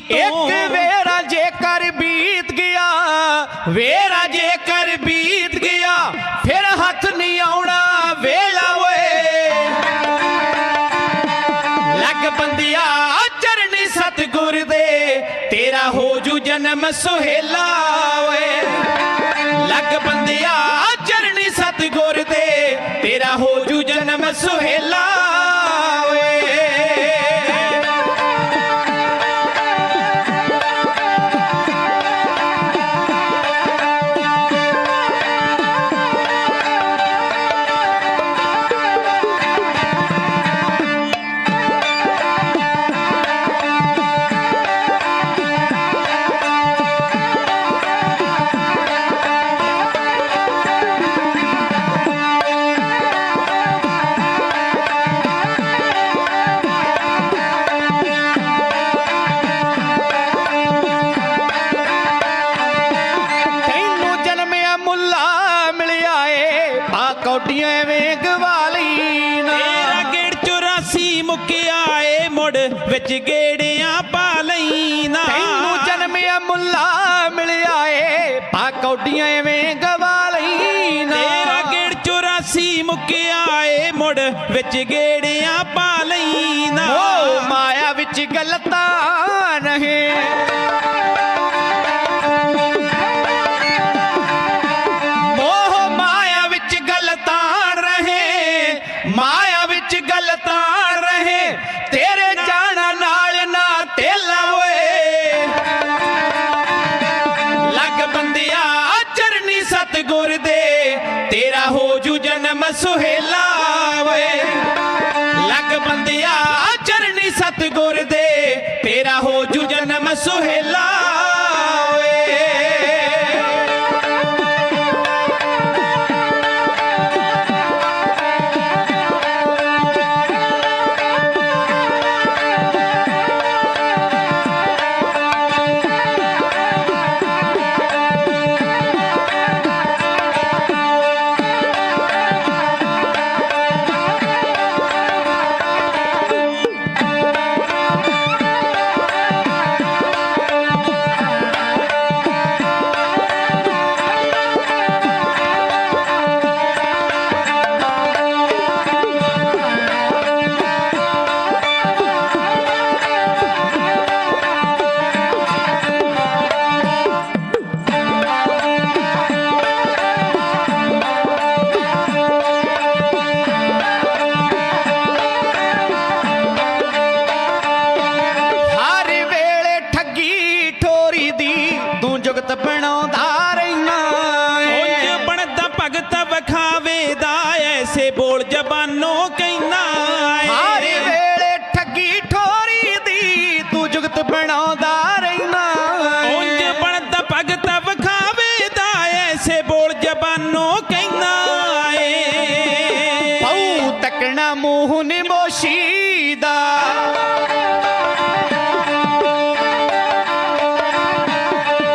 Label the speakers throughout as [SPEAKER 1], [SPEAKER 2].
[SPEAKER 1] ਇੱਕ
[SPEAKER 2] ਵੇਰਾ ਜੇਕਰ ਬੀਤ ਗਿਆ
[SPEAKER 1] ਵੇਰਾ ਜੇਕਰ ਬੀਤ ਗਿਆ ਫਿਰ
[SPEAKER 2] ਹੱਥ ਨਹੀਂ
[SPEAKER 1] ਆਉਣਾ ਵੇਲਾ ਓਏ। ਲੱਗ ਬੰਦਿਆ ਚਰਨੀ ਸਤਗੁਰ ਦੇ ਤੇਰਾ ਹੋ ਜੂ ਜਨਮ ਸੁਹੇਲਾ ਓਏ। ਲੱਗ ਬੰਦਿਆ ਚਰਨੀ ਸਤਗੁਰ ਦੇ ਤੇਰਾ ਹੋ ਵਿੱਚ ਗੇੜਿਆਂ ਪਾ ਲੈਣਾ ਤੈਨੂੰ
[SPEAKER 2] ਜਨਮਿਆ ਮੁੱਲਾ ਮਿਲਿਆ ਏ ਪਾ ਕੌਡੀਆਂ ਐਵੇਂ ਗਵਾਲੀ ਨਾ। ਤੇਰਾ ਗੇੜ
[SPEAKER 1] 84 ਮੁੱਕਿਆ ਏ ਮੁੜ ਵਿੱਚ ਗੇੜਿਆਂ ਪਾ ਲੈਣਾ ਓ
[SPEAKER 2] ਮਾਇਆ ਵਿੱਚ ਗਲਤਾਂ ਮੋਹ ਮਾਇਆ ਵਿੱਚ ਗਲਤਾਂ
[SPEAKER 1] ਰਹੇ ਮਾਇਆ
[SPEAKER 2] ਵਿੱਚ
[SPEAKER 1] ਗਲਤਾਂ ਸੁਹੇਲਾ ਓਏ। ਲੱਗ ਬੰਦਿਆ ਚਰਨੀ ਸਤਗੁਰ ਦੇ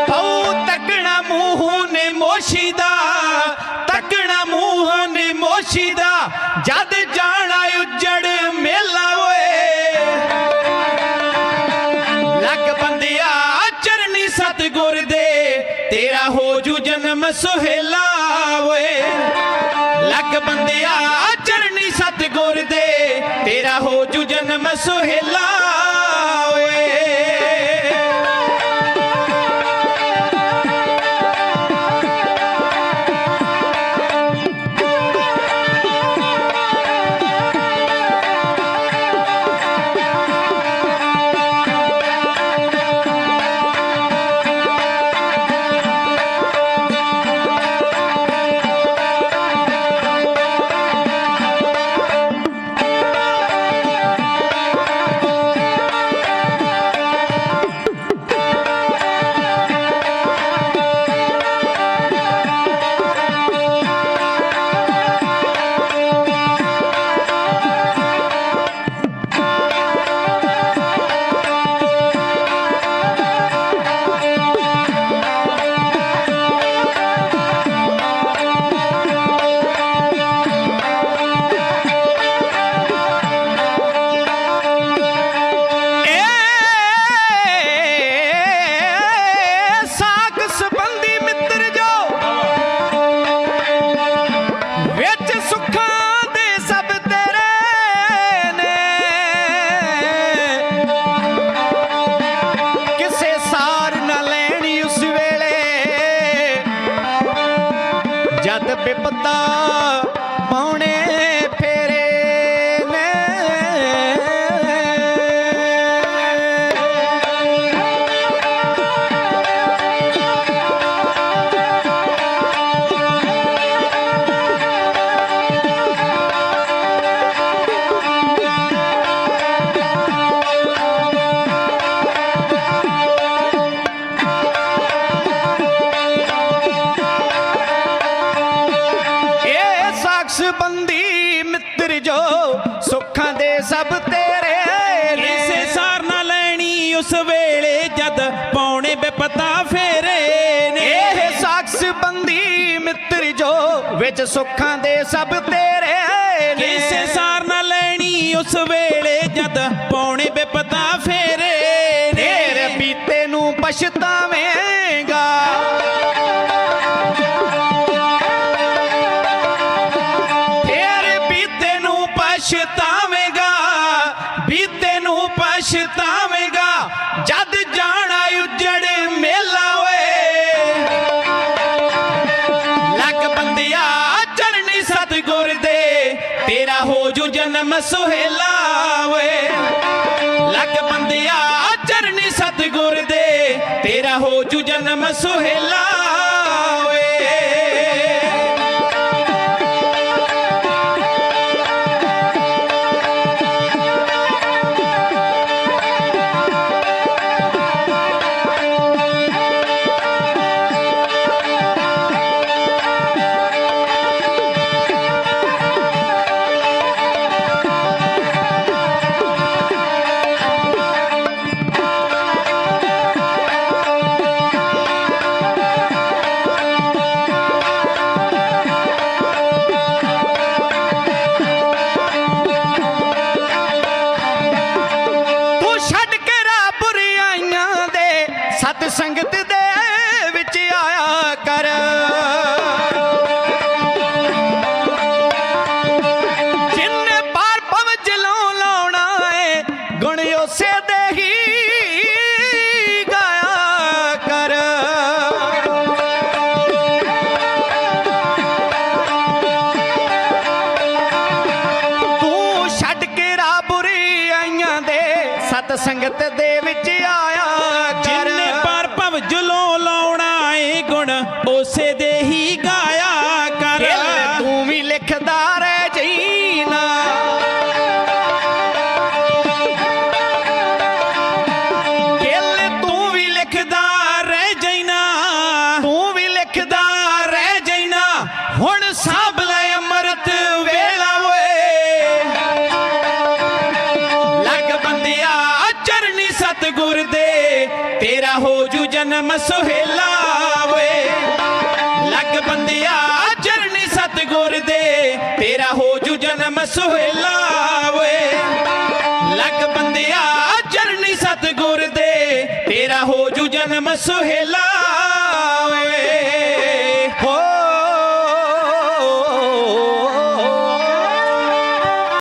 [SPEAKER 1] ਪਉ ਤੱਕਣਾ ਮੂੰਹ ਦਾ ਜਦ ਜਾਣਾ ਉੱਜੜ ਮੇਲਾ ਓਏ। ਲੱਗ ਬੰਦਿਆ ਚਰਨੀ ਸਤਗੁਰ ਦੇ, ਤੇਰਾ ਹੋ ਜੂ ਜਨਮ ਸੁਹੇਲਾ ਓਏ। ਲੱਗ ਬੰਦਿਆ ਚੜਨੀ ਸਤਗੁਰ ਦੇ ਤੇਰਾ ਹੋ ਬੇਪਤਾ ਫੇਰੇ ਨੇ। ਇਹ
[SPEAKER 2] ਸਾਖਸ ਬੰਦੀ ਮਿੱਤਰ ਜੋ ਵਿੱਚ ਸੁੱਖਾਂ ਦੇ ਸਭ ਤੇਰੇ ਨੇ। ਕਿਸੇ
[SPEAKER 1] ਸਾਰ ਨਾ ਲੈਣੀ ਉਸ ਵੇਲੇ ਜਦ ਪਾਉਣੇ ਬੇਪਤਾ ਫੇਰੇ ਨੇ। ਤੇਰੇ
[SPEAKER 2] ਬੀਤੇ ਨੂੰ ਪਛਤਾਵੇਂਗਾ
[SPEAKER 1] ਬੰਦਿਆ ਚਰਨੀ ਸਤਗੁਰ ਦੇ। ਤੇਰਾ ਹੋ ਜੂ ਜਨਮ ਸੁਹੇਲਾ ਵੇ ਲੱਗ ਬੰਦਿਆ ਚਰਨੀ ਸਤਗੁਰ ਦੇ। ਤੇਰਾ ਹੋ ਜੂ ਜਨਮ ਸੁਹੇਲਾ
[SPEAKER 2] ਸਤ ਸੰਗਤ ਦੇ ਵਿੱਚ ਆਇਆ ਕਰ। ਜਿੰਨੇ ਪਾਰ ਪਵ ਜਲੋਂ ਲਾਉਣਾ ਏ ਗੁਣ ਉਸੇ ਦੇ ਹੀ ਗਾਇਆ ਕਰ। ਤੂੰ ਛੱਡ ਕੇ ਰਾ ਬੁਰੀ ਆਈਆਂ ਦੇ, ਸਤ ਸੰਗਤ ਦੇ ਵਿੱਚ
[SPEAKER 1] ਗੁਣ ਉਸੇ ਦੇ ਹੀ ਗਾਇਆ ਕਰ।
[SPEAKER 2] ਤੂੰ ਵੀ ਲਿਖਦਾ ਰਹਿ ਜੀਨਾ। ਦਿਲ ਤੂੰ ਵੀ
[SPEAKER 1] ਲਿਖਦਾ ਰਹਿ ਜੈਨਾ।
[SPEAKER 2] ਤੂੰ ਵੀ ਲਿਖਦਾ
[SPEAKER 1] ਰਹਿ ਜੈਨਾ। ਹੁਣ ਸਾਂਭ ਤੇਰਾ ਹੋ ਜੂ ਜਨਮ ਸੁਹੇਲਾ ਓਏ। ਲੱਗ ਬੰਦਿਆ ਚਰਨੀ ਸਤਗੁਰ ਦੇ। ਤੇਰਾ ਹੋ ਜੂ ਜਨਮ ਸੁਹੇਲਾ